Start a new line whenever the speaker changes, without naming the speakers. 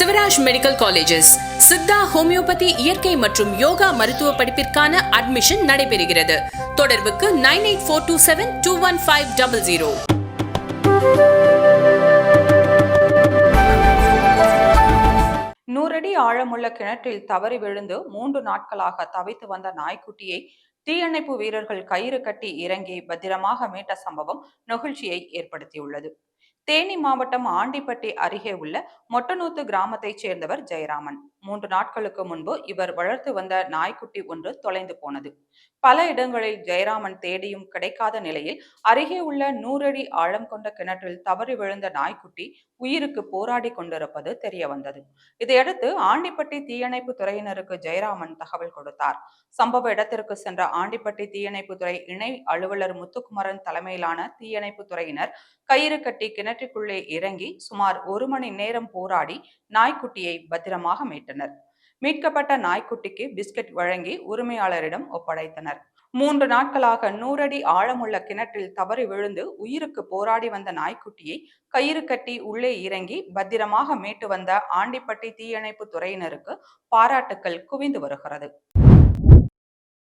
Sivaraj medical colleges. Siddha homeopathy இயற்கை மற்றும் யோகா மருத்துவ படிப்பிற்கான அட்மிஷன் நடைபெறுகிறது. தொடர்புக்கு nine eight four two seven two one five double zero.
நூறடி ஆழமுள்ள கிணற்றில் தவறி விழுந்து மூன்று நாட்களாக தவித்து வந்த நாய்க்குட்டியை தீயணைப்பு வீரர்கள் கயிறு கட்டி இறங்கி பத்திரமாக மீட்ட சம்பவம் நெகிழ்ச்சியை ஏற்படுத்தியுள்ளது. தேனி மாவட்டம் ஆண்டிப்பட்டி அருகே உள்ள மொட்டனூத்து கிராமத்தைச் சேர்ந்தவர் ஜெயராமன். மூன்று நாட்களுக்கு முன்பு இவர் வளர்த்து வந்த நாய்க்குட்டி ஒன்று தொலைந்து போனது. பல இடங்களில் ஜெயராமன் தேடியும் கிடைக்காத நிலையில் அருகே உள்ள நூறடி ஆழம் கொண்ட கிணற்றில் தவறி விழுந்த நாய்க்குட்டி உயிருக்கு போராடி கொண்டிருப்பது தெரிய வந்தது இதையடுத்து ஆண்டிப்பட்டி தீயணைப்பு துறையினருக்கு ஜெயராமன் தகவல் கொடுத்தார். சம்பவ இடத்திற்கு சென்ற ஆண்டிப்பட்டி தீயணைப்பு துறை இணை அலுவலர் முத்துக்குமரன் தலைமையிலான தீயணைப்பு துறையினர் கயிறு கட்டி கிணற்றுக்குள்ளே இறங்கி சுமார் ஒரு மணி நேரம் போராடி நாய்க்குட்டியை பத்திரமாக மீட்டனர். மீட்கப்பட்ட நாய்க்குட்டிக்கு பிஸ்கட் வழங்கி உரிமையாளரிடம் ஒப்படைத்தனர். மூன்று நாட்களாக நூறடி ஆழமுள்ள கிணற்றில் தவறி விழுந்து உயிருக்கு போராடி வந்த நாய்க்குட்டியை கயிறு கட்டி உள்ளே இறங்கி பத்திரமாக மீட்டு வந்த ஆண்டிப்பட்டி தீயணைப்பு துறையினருக்கு பாராட்டுக்கள் குவிந்து வருகிறது.